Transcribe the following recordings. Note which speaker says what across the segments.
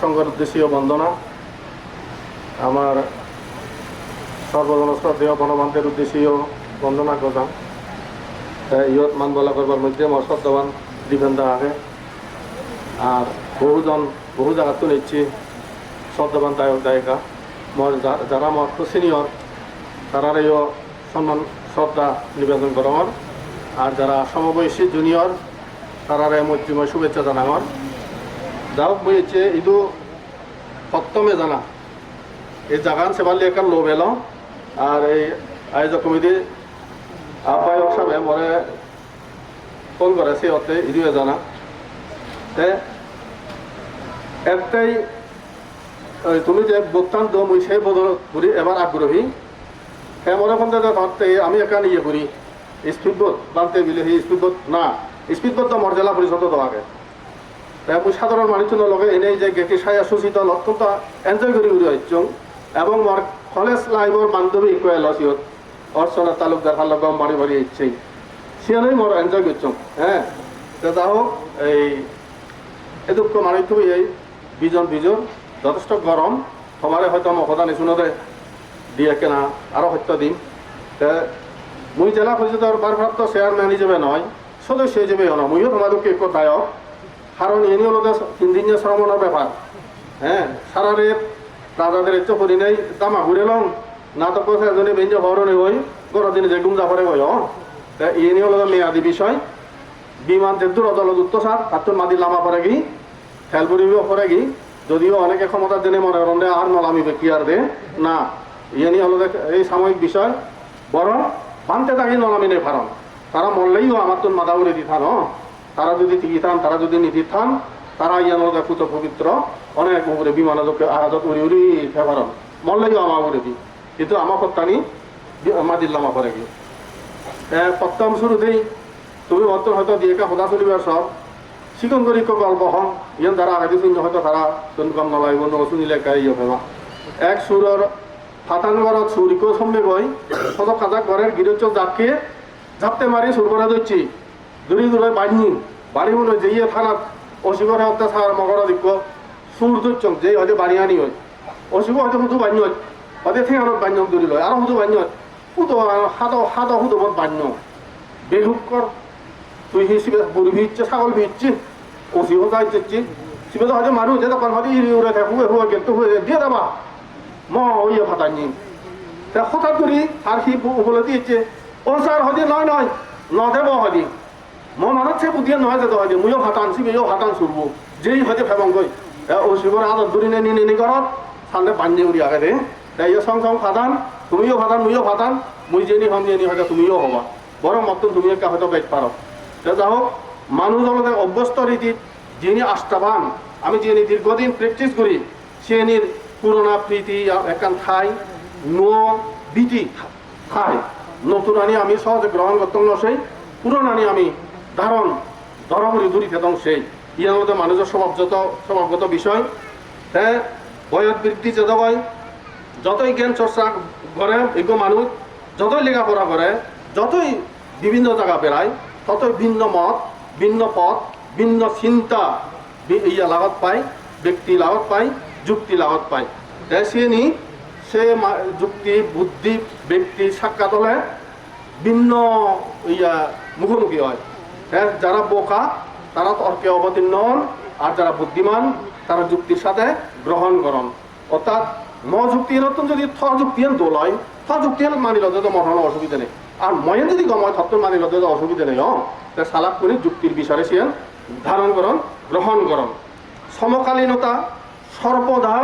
Speaker 1: সংঘের উদ্দেশ্যীয় বন্দনা, আমার সর্বজন শ্রদ্ধেয় বনবান্তের উদ্দেশ্যীয় বন্দনা করতাম ইয়ত মান বলা করবার মধ্যে আমার শ্রদ্ধাবান দিবেন্দা আগে আর বহুজন, বহু জায়গাত নিচ্ছি শ্রদ্ধাবান দায়ক, দায়িকা। যা- যারা আমার তো সিনিয়র তারারেও সম্মান, শ্রদ্ধা নিবেদন করার আর যারা সমবয়সী জুনিয়র তারারে মৈত্রীময় শুভেচ্ছা জানাবার যাওক মই হচ্ছে ইদু সপ্তমে জানা। এই জাগান সেবালি একান লো বেল আর এই আয়োজক কমিটির আহ্বায়ক সাহেবে মরে ফোন করে সে অর্থে ইদুয়ে জানা। তে একটাই তুমি যে বক্তান্ত মুই সেই বদল করি এবার আগ্রহী হ্যাঁ মনে ফোন ধরতে আমি একান ইয়ে করি। স্পিডবোট বানতে মিলে সেই স্পিডবোট, না, স্পিডবোট তো জেলা পরিষদ দেওয়াকে মুই সাধারণ মানুষজনের লগে এনেই যে গেটি সায়া সুশীতল অত্যন্ত এনজয় করি উড়ি আহিছোঁ এবং মোৰ কলেজ লাইফৰ বান্ধৱী ইকুৱাই ল সিহঁত অৰ্চনা তালুকদাৰ ভালো লগ মাৰি মাৰি আহিছে সিহঁতেই মোৰ এনজয় কৰিছোঁ হে? যা হোক এই এদুক্ষ মানুষটো এই বিজন বিজন যথেষ্ট গৰম, সবাৰে হয়তো মই সদা নিচুনতে দিয়ে কেনা, আৰু সত্য দিম। মুই জেলা পরিষদের ভারপ্রাপ্ত চেয়ারম্যান হিসেবে নয় সদস্য হিসেবে হন মুইও তোমাদেরকে একটু দায়ক কারণ এনে হলো যে তিন দিনের শ্রমণের ব্যাপার। হ্যাঁ সারা রে রাজাদের ইচ্ছে করি নেই, দামা ঘুরে লং, না তো পয়সা এজনে বেঞ্জে হরণে হই গরম দিনে যে গুম যাবারে গয় তা এনে হলো যে মেয়াদি বিষয়। বিমান যেদূর অদলত উত্তসার তার মাদি লামা পরে গি খেল পরিবেও পরে গি। যদিও অনেকে ক্ষমতা জেনে মনে করেন যে আর নলামিবে কি আর দে। না ইয়ে নিয়ে হলো যে এই সাময়িক বিষয়। বরং বানতে থাকি নলামি নেই ফারণ তারা মরলেইও আমার তো মাথা উড়ে দিতাম তারা যদি তিগিতাম তারা যদি নিদিতাম তারা ইয়ান হলো পুত পবিত্র, অনেক উপরে বিমানকে আহাজত উড়ি উড়ি ফেভারণ মরলেইও আমার উড়ে দি। কিন্তু আমার সত্তানি মাদির লামা পরে গিয়ে। সপ্তম শুরুতেই তুমি অন্তর হয়তো দিয়ে সদা চলিবার সব চিকন কৰি ক গল্প হম। ইয়ান দ্বারা আগে শুনি হয়তো তারা তুমি কম নলাগিব ন শুনিলে গাই ইয়ে ভেমা এক সুৰৰ ফাটানগৰত চুরিকো সম্বে গই সদ কাজা ঘরের গিরচ জাপকে ঝাপতে মারি সুর করে দিচ্ছি দূরে দূরে বাড়ি বাড়ি মনে যে ইয়ে থানাত অসিবর অত্যাচার মগর দিক্ষ সুর দুচ্ছ যে হয়তো বাড়ি আনি হয়। অসিব হয়তো শুধু বান্য হয়তো ঠেঙানত বান্য দূরি লয়, আৰু শুধু বান্য শুধু হাত হাত শুধু বান্য বেহুকর তুই হিসেবে গরু ভিজছে ছাগল ভিজছি ওসিও গাই দিচ্ছি সিবে তো হয়তো মানুষ যে তখন হয়তো ইরি উড়ে থাকে হুয়ে হুয়ে গেতো হুয়ে দিয়ে দেবা ম ওই ফাটানি তা হঠাৎ করি আর সি বলে দিয়েছে ও স্যার হয়তো নয় নয় ন দেব হয়তো ম মানুষ সে বুদ্ধিয়ে নয় যেতে হয়তো মুইও ফাটান সিবেও ফাটান সুরবো যেই হয়তো ফেবং গই ও শিবর আদর দূরি নে নিনে নি করত সামনে বান্যে উড়ি আগে দে। তাই সং সং ফাটান তুমিও ফাটান মুইও ফাটান মুই জেনি হম জেনি হয়তো তুমিও হবা। বরং মতন তুমি একটা হয়তো বেচ পারো যা হোক মানুষ আমাদের অভ্যস্ত রীতির যিনি আস্থাবান, আমি যিনি দীর্ঘদিন প্র্যাকটিস করি সেনির পুরোনা প্রীতি একান ঠাই নো বিটি ঠাই নতুন আনি আমি সহজে গ্রহণ করতাম না সেই পুরনো আমি ধারণ ধরামরি দূরি খেতাম সেই ইয়ার মধ্যে মানুষের স্বভাবগত স্বভাবগত বিষয়। হ্যাঁ বয়স বৃদ্ধি যত হয়, যতই জ্ঞান চর্চা করে, এগো মানুষ যতই লেখাপড়া করে, যতই বিভিন্ন জায়গা বেড়ায়, ততই ভিন্ন মত, ভিন্ন পথ, ভিন্ন চিন্তা ইয়া লাগত পায়, ব্যক্তি লাগত পায়, যুক্তি লাগত পায়। তাই সে নি, সে যুক্তি, বুদ্ধি, ব্যক্তি সাক্ষাৎ হলে ভিন্ন ইয়া মুখোমুখি হ্যাঁ। যারা বোকা, তারা তর্কে অবতীর্ণ হন, আর যারা বুদ্ধিমান, তারা যুক্তির সাথে গ্রহণ করন। অর্থাৎ ম যুক্তি নতুন যদি থ যুক্তি দোল হয় থ যুক্তি মানি লতে তো মঠানো অসুবিধা নেই। আর ময়ে যদি গময় থত্ব মানি তো অসুবিধা নেই হ্যাঁ তা সালাপ করে যুক্তির বিষয়ে সিয়ান ধারণ করন, গ্রহণ করন। সমকালীনতা সর্বদা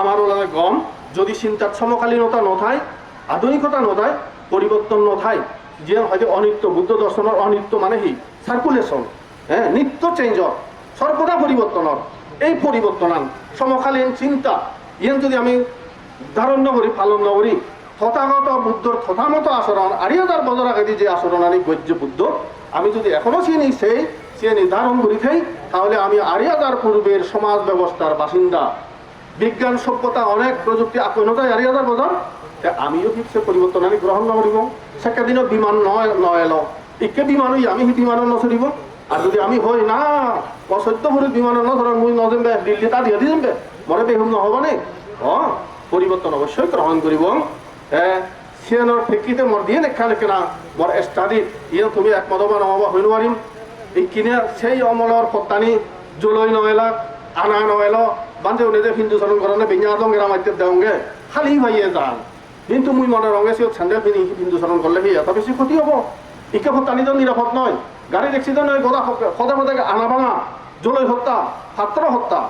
Speaker 1: আমার ওলালে গম যদি চিন্তার সমকালীনতা নথায়, আধুনিকতা নথায়, পরিবর্তন নথায় যে হয়তো অনিত্য, বুদ্ধ দর্শনের অনিত্য মানে কি সার্কুলেশন হ্যাঁ নিত্য চেঞ্জ সর্বদা পরিবর্তনের এই পরিবর্তনান সমকালীন চিন্তা ইয়েন যদি আমি ধারণ নকরি পালন নকরি তথাগত বুদ্ধর তথামত আচরণ আরিয়াদার বজর আগে যে আচরণ আনি গজ্য বুদ্ধ, আমি যদি এখনও চিনি সেই সে নির্ধারণ করি থাই তাহলে আমি আরিয়াদার পূর্বের সমাজ ব্যবস্থার বাসিন্দা। বিজ্ঞান সভ্যতা অনেক প্রযুক্তি আকনতায় আরিয়াদার তে আমিও ঠিক সে পরিবর্তন আমি গ্রহণ নকরিব সেকে দিনও বিমান নয় নয় এলো ইকে বিমান আমি সেই বিমানৰ নচলিব। আর যদি আমি হই না অসত্য ভরি বিমানের নজর মুই নজমবে দিল্লি তা দিয়ে দিজমবে মরে বেহুম নহব নে? অ পরিবর্তন অবশ্যই গ্রহণ করিব সিয়ানোর ফেকিতে মর দিয়ে দেখা লেখে না মর স্টাডি ইয়ে তুমি একমত বা নহব হই নোৱাৰিম। এই কিনে সেই অমলৰ পত্তানি জুলৈ নৱেলা আনা নৱেল বান্ধে উনি হিন্দু চরণ করনে বিঞ্জা দং গেরা মাইতে দেওঙ্গে খালি ভাইয়ে যান কিন্তু মুই মনে রঙে সে স্যান্ডেল পিনি হিন্দু চরণ করলে হি এত বেশি ক্ষতি হব। ইকে পত্তানি তো নিরাপদ নয় গাড়ির অ্যাক্সিডেন্ট হয় গদা সদা সদা আনা ভাঙা জুলৈ হত্যা ছাত্র হত্যা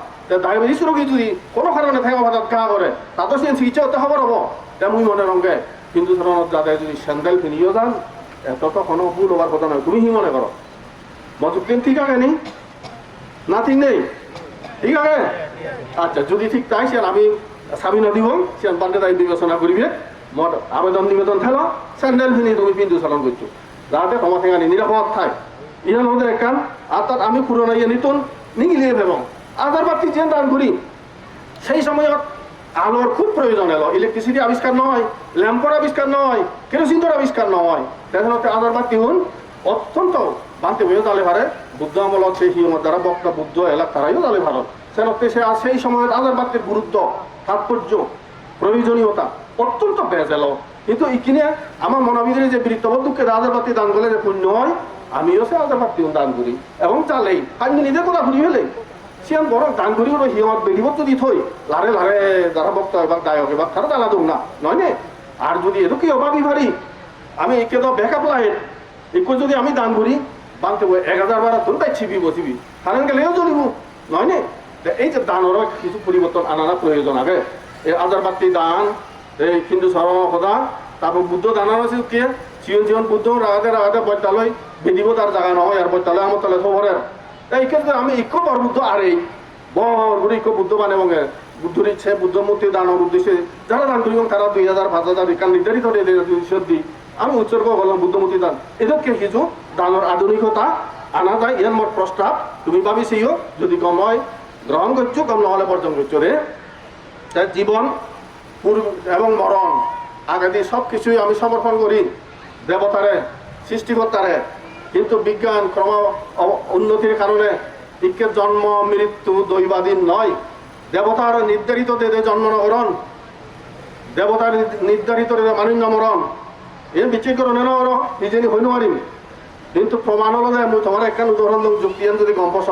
Speaker 1: ডায়াবেটিস রোগী যদি কোনো কারণে থাকা ভাতাত গা করে তাতো সে চিকিৎসা হতে খবর হব। তে মুই মনে রঙে হিন্দু চরণত যাতে যদি স্যান্ডেল পিনিও যান এত তো কোনো ভুল হবার কথা নয় তুমি হি মনে করো মজুদ্দিন ঠিক আছে নি? না, ঠিক নেই? ঠিক আছে? আচ্ছা যদি ঠিক তাই সে আমি স্বামী নদীব সে বান্ধে তাই বিবেচনা করিবে। মত আবেদন নিবেদন থেল স্যান্ডেল ফিনি তুমি পিন্ধু চালন করছ যাতে তোমার থেকে নিরাপদ থাই ইহার মধ্যে একান আর তাত আমি পুরনো ইয়ে নিতুন নিগিলিয়ে ভেবং। আধার বাতি যে দান করি সেই সময়ত আলোর খুব প্রয়োজন এলো ইলেকট্রিসিটি আবিষ্কার নয় ল্যাম্পর আবিষ্কার নয় কেরোসিনর আবিষ্কার নয় তেখনতে আধার বাতি হুন অত্যন্ত বানতে হয়ে তালে ভারে বুদ্ধ আমলত সেই হিমত দ্বারা বক্তা বুদ্ধ এলাক তারাইও তালে ভারত সে সেই সময়ের আধার বাতির গুরুত্ব তাৎপর্য, প্রয়োজনীয়তা অত্যন্ত বেজ এলো কিন্তু ইকিনে আমার মনের ভিতরে যে বৃত্তবদ্ধকে আধার বাতি দান করলে যে পুণ্য হয়, আমিও সে আধার বাতি দান করি এবং চালেই আমি নিজে কথা ঘুরি ফেলে সিয়ান বড় দান করি বড় হিমত বেরিবত যদি থই লারে লারে যারা বক্তা এবার গায়ক এবার তারা দালা দম না নয় নে আর যদি এরকম অভাবী ভারি আমি একে তো ব্যাকআপ লাইন। একটু যদি আমি দান বানতে বই এক হাজার বারা তোর তাই ছিবি বসিবি কারণ গেলেও চলিব নয় নে এই যে দানেরও কিছু পরিবর্তন আনার প্রয়োজন আগে। এই আজার বাতি দান, এই হিন্দু সরম কথা তারপর বুদ্ধ দানার আছে কে? চিয়ন চিয়ন বুদ্ধ রাগাতে রাগাতে বৈতালয় বেদিব তার জায়গা নহয় আর বৈতালয় আমার তালে খবরের এই ক্ষেত্রে আমি ইকো বড় বুদ্ধ আর এই বড় বুড়ি ইকো বুদ্ধ মানে বঙ্গে বুদ্ধর ইচ্ছে বুদ্ধ মূর্তি দানের উদ্দেশ্যে। যারা দান করি তারা দুই হাজার পাঁচ হাজার ইকান নির্ধারিত দি। আমি উৎসর্গ করলাম বুদ্ধমূর্তি দান। এদেরকে কিছু দানের আধুনিকতা আনা যায় ইয়ার মোট প্রস্তাব তুমি ভাবিছিও যদি কম হয় গ্রহণ করছ কম নহলে বর্জন করছ রে। তাই জীবন পূর্ব এবং মরণ আগে দিয়ে সব কিছুই আমি সমর্পণ করি দেবতারে, সৃষ্টিকর্তারে। কিন্তু বিজ্ঞান ক্রম উন্নতির কারণে ইকের জন্ম, মৃত্যু, দৈবাদীন নয়। দেবতার নির্ধারিত দেদে জন্মনগরণ দেবতার নির্ধারিত মানিন্য মরণ। এ বিচিকরণের ওর নিজে হই নোৱাৰিম কিন্তু প্রমাণ হলো যে মই তোমার একখান উদাহরণ যুক্তি যদি গম পাছ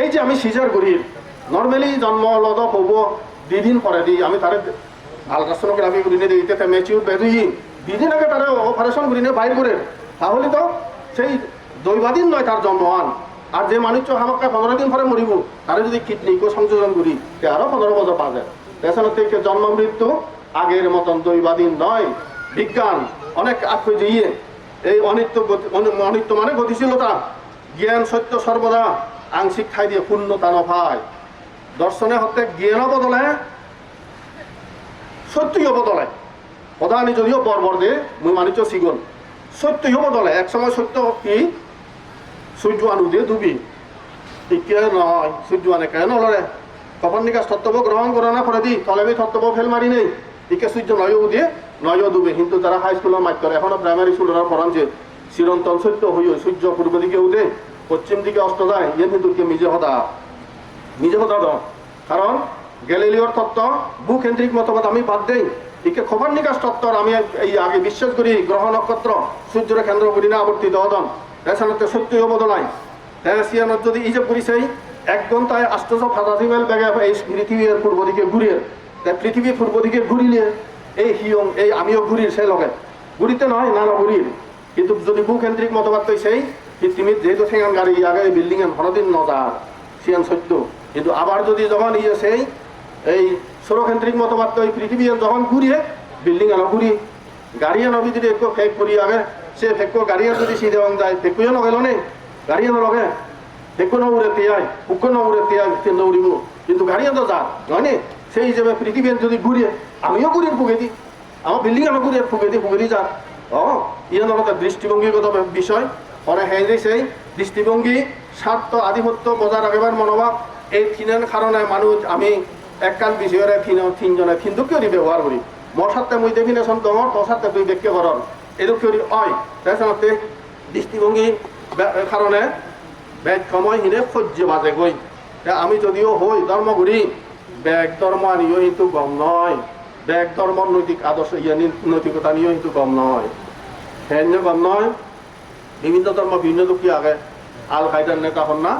Speaker 1: এই যে আমি সিজার করি নর্মালি জন্ম লদ হব, দুদিন পরে দি, আমি তারে আলট্রাসোনোগ্রাফি করি নে দিতে মেচিউর বেদুই দুদিন আগে তারে অপারেশন করি নে বাইর করে তাহলে তো সেই দৈবাদিন নয় তার জন্ম আন। আর যে মানুষ আমাকে পনেরো দিন পরে মরিব তারে যদি কিডনি কিডনিকে সংযোজন করি তে আরও পনেরো বছর পা যায়। পেছনে থেকে জন্ম মৃত্যু আগের মতন দৈবাদিন নয় বিজ্ঞান, অনেক আক্ষে দিয়ে। এই অনিত্য অনিত্য মানে গতিশীলতা। জ্ঞান, সত্য সর্বদা আংশিক ঠাই দিয়ে পূর্ণতা নফায় দর্শনে হতে জ্ঞানও বদলে, সত্যিও বদলে। প্রধানী যদিও বর্বর দে মুই মানিচ সিগন সত্যিও বদলে, এক সময় সত্য কি? সূর্য আনু দিয়ে ডুবি। ইকে নয় সূর্য আনে কেন কখন নিকাশ তত্ত্ব গ্রহণ করে না করে দি তলে আমি তত্ত্ব ফেল মারি নেই। ইকে সূর্য নয়ও দিয়ে নয়ও ডুবে। কিন্তু তারা হাই স্কুলের মাত্র এখনও প্রাইমারি স্কুলের পড়ান যে চিরন্তন সত্য হইও সূর্য পূর্ব দিকে উদে। পশ্চিম দিকে অস্ত যায় ইয়ে কিন্তু কে নিজে হতা। নিজে কথা দাও কারণ, গ্যালিলিওর তত্ত্ব, ভূকেন্দ্রিক মতবাদ আমি বাদ দেই। একে খবর নিকাশ তত্ত্বর আমি এই আগে বিশ্বাস করি, গ্রহ নক্ষত্র, সূর্যের কেন্দ্র করি না, আবর্তিত হদন এছাড়া সত্যিও বদলাই। সিয়ানত যদি এই যে পরিচয় এক ঘন্টায় আষ্টশো পঁচাশি মাইল বেগে এই পৃথিবীর পূর্ব দিকে ঘুরিয়ে, তাই পৃথিবীর পূর্ব দিকে ঘুরিলে এই হিয়ং, এই আমিও ঘুরির সেই লগে। ঘুরিতে নয়, না না, ঘুরির। কিন্তু যদি ভূকেন্দ্রিক মতবাদ তো সেই পৃথিবীর যেহেতু সেখান গাড়ি আগে বিল্ডিং এ হরদিন নজার সিয়ান সত্য। কিন্তু আবার যদি যখন ইয়ে সেই, এই সৌরকেন্দ্রিক মতবাদ এই পৃথিবী যখন ঘুরিয়ে বিল্ডিং এনে ঘুরি, গাড়ি এনে যদি একটু ফেক করি আগে, সে ফেক গাড়ি যদি সিধে যায় ফেকুয়ে নগেল নে গাড়ি এনে লগে ফেকু নউরে তিয়াই উক্ক নউরে তিয়াই সে নউরিব কিন্তু গাড়ি এনে যা নয় নে? সেই হিসেবে পৃথিবী যদি ঘুরিয়ে, আমিও ঘুরিয়ে ফুকে দিই, আমার বিল্ডিং এনে ঘুরিয়ে ফুকে দিই ফুকে দিই যা ও ইয়ে নলতে দৃষ্টিভঙ্গিগত বিষয়। হ্যাঁ যে সেই দৃষ্টিভঙ্গি, স্বার্থ, আধিপত্য বজায় রাখবার মনোভাব, এই থিনের কারণে মানুষ, আমি এককাল বিষয়ের থিন তিনজনে থিনদুকে ব্যবহার করি। মোর সাথে মুই ডেফিনেশন তোমার তোর সাথে তুই এদুক করি অয় তাছাড়া দৃষ্টিভঙ্গি কারণে বেগ সময় হিনে সহ্য বাজে গৈ তে আমি যদিও হই ধর্মগুরি বেগ ধর্ম নিয়েও কিন্তু গম নয় বেগ ধর্মর নৈতিক আদর্শ ইয়ে নৈতিকতা নিয়েও কিন্তু গম নয় হ্যাঁ গম নয় বিভিন্ন ধর্ম, বিভিন্ন দুঃখী আগে আল কায়দার নেতা হন না।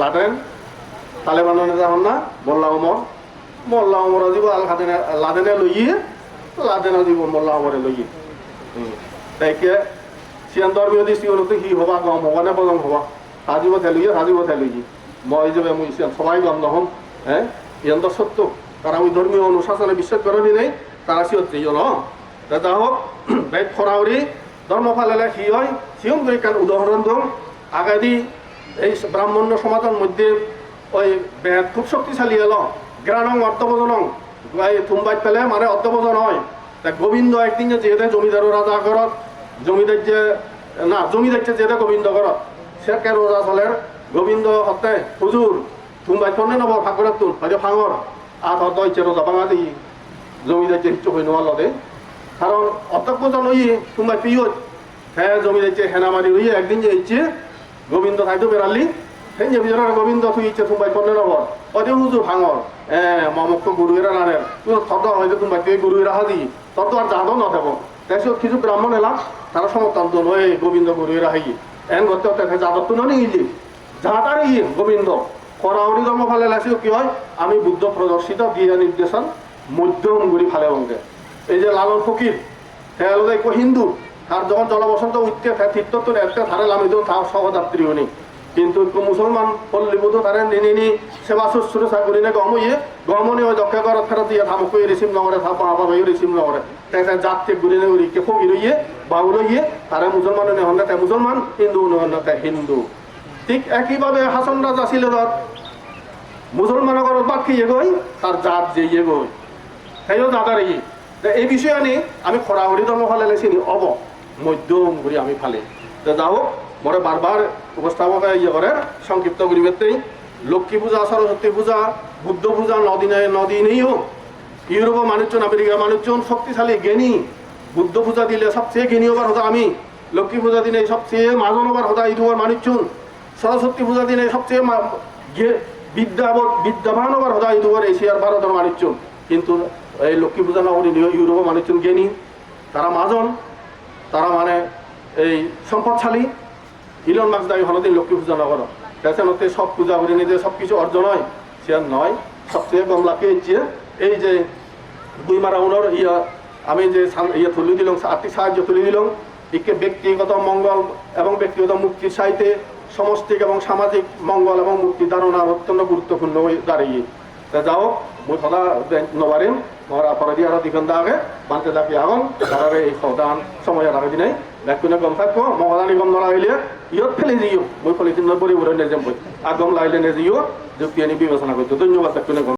Speaker 1: লাদেন, তালেবানের নেতা হন না, মোল্লা ওমর। মোল্লা ওমর দিব আল কাদেনে লাদেনে লইয়ে, লাদেনে দিব মোল্লা ওমরে লইয়ে। তাইকে সিয়ান ধর্মীয় দৃষ্টিকোণতে সি হবা গম হবা নে বগম হবা। সাজিব থেলুয়ে সাজিব থেলুই মই যে মুই সিয়ান সবাই গম নহম হ্যাঁ ইয়ান তো সত্য। তারা ওই ধর্মীয় অনুশাসনে বিশ্বাস করেনি নেই তারা সিয়ত ন তা হোক খরাউরি ধর্ম ফালেলে সি হয় সিয়ম করে কান উদাহরণ দম আগাদি এই ব্রাহ্মণ্য সমাজের মধ্যে ওই বেদ খুব শক্তিশালী এলো। গ্রানং অর্থবোধনং এই তুম্বাই পেলে মানে অর্থবোধন হয়। তা গোবিন্দ একদিন যে যেতে জমিদার রাজা ঘরত জমিদার যে, না জমিদার যে যেতে গোবিন্দ ঘরত সে কে রোজা চলের গোবিন্দ হতে হুজুর তুম্বাই ফোনে নব ফাঁকরত তুন হয়তো ফাঙর আত হত ইচ্ছে রোজা ভাঙা দিই জমিদার যে হিচ্ছু নোয়ার লদে কারণ অর্থবোধন হই তুম্বাই পিয়ত হ্যাঁ জমি যে হেনা মারি হই একদিন যে ইচ্ছে গোবিন্দ খাইতো বেড়ালি, সেই যে বিজনের গোবিন্দ তুই ইচ্ছে তুম্বাই ফোনে নব অদে হুজুর ভাঙর। হ্যাঁ মমক্ষ গুরুয়েরা নানের তুই থত হয়তো তুম্বাই তুই এরা হাজি তত আর যাদও নথেব তাৰপিছত কিছু ব্রাহ্মণ এলা তারা সমর্থন তো নয়, গোবিন্দ গুরুয়েরা হাই। এন করতে হতে যাদব তো নয় ইলি যাহাতার ই গোবিন্দ। খরাউরি ধর্ম ফালে লাসিও কি হয়? আমি বুদ্ধ প্রদর্শিত দিয়া নির্দেশন মধ্যম গুড়ি ফালে অঙ্কে এই যে লালন ফকির একো হিন্দু তার যখন জলবসন্ত উঠতে তীর্থত্ব নেতে তারে লামি দিও তার সহযাত্রী উনি। কিন্তু একটু মুসলমান পল্লীবুধ তারে নিনি নি, সেবা শুশ্রূষা চাকরি নে, গম ইয়ে গমনি ওই দক্ষে ঘরত ফেরত দিয়ে থামক কই রিসিম নগরে থাপ হাবা ভাই রিসিম নগরে। তাই তাই জাত গুলি নে উড়ি কে ফকির ইয়ে বাউল ইয়ে তারে মুসলমান নে হন তাই মুসলমান হিন্দু নে হন তাই হিন্দু। ঠিক একইভাবে হাসন রাজা ছিল তার মুসলমান ঘরত বাদ খেয়ে গই, তার জাত যে ইয়ে গই। সেইও জাতার ই তে এই বিষয়ে আনি, আমি খরাহরি ধর্ম ফালে লেছিনি অব, মধ্যম করে আমি ফালে। যাও মরে বারবার উপস্থাপক ইয়ে করে সংক্ষিপ্ত পরিবেশতেই লক্ষ্মী পূজা সরস্বতী পূজা, বুদ্ধ পূজা নদিনে নদিনেও ইউরোপ মানুষজন আমেরিকা মানুষজন শক্তিশালী, জ্ঞানী। বুদ্ধ পূজা দিলে সবচেয়ে জ্ঞানী হবার হতো আমি। লক্ষ্মী পূজা দিনে সবচেয়ে মাজন হবার হতো ইউরোপের মানুষজন সরস্বতী পূজা দিনে সবচেয়ে বিদ্যা বিদ্যাবান হবার হতো ইউরোপের এশিয়ার ভারতের মানুষজন কিন্তু এই লক্ষ্মী পূজা না করি ইউরোপের মানুষজন জ্ঞানী। তারা মাজন তারা মানে এই সম্পদশালী। ইলন মার্কস দাবি, হলদিন লক্ষ্মী পূজা নগর। পেছনতে সব পূজা করি নিজে সব কিছু অর্জন হয়, সে আর নয়। সবচেয়ে কম লাখে ইচ্ছে এই যে দুই মারা উনর, ইয়া আমি যে ইয়ে তুলি দিলাম, আর্থিক সাহায্য তুলি দিলাম, একে ব্যক্তিগত মঙ্গল এবং ব্যক্তিগত মুক্তির সাহিত্যে সমষ্টিক এবং সামাজিক মঙ্গল এবং মুক্তি ধারণা অত্যন্ত গুরুত্বপূর্ণ হয়ে দাঁড়িয়ে। তা যাও মই সদা নবাৰিম মোৰ অপৰাধী আৰু দীঘন দাগে বান্তে দাকি আগন তাৰে এই সদান সময় ৰাখি দিনাই বেকুনে গম থাকিব মই সদানি গম নলাগিলে ইয়ত ফেলে দিও মই পলিথিন নপৰি উৰাই নেযাম মই আগ গম লাগিলে নেজিও যুক্তি আনি বিবেচনা কৰিছোঁ ধন্যবাদ বেকুনে গম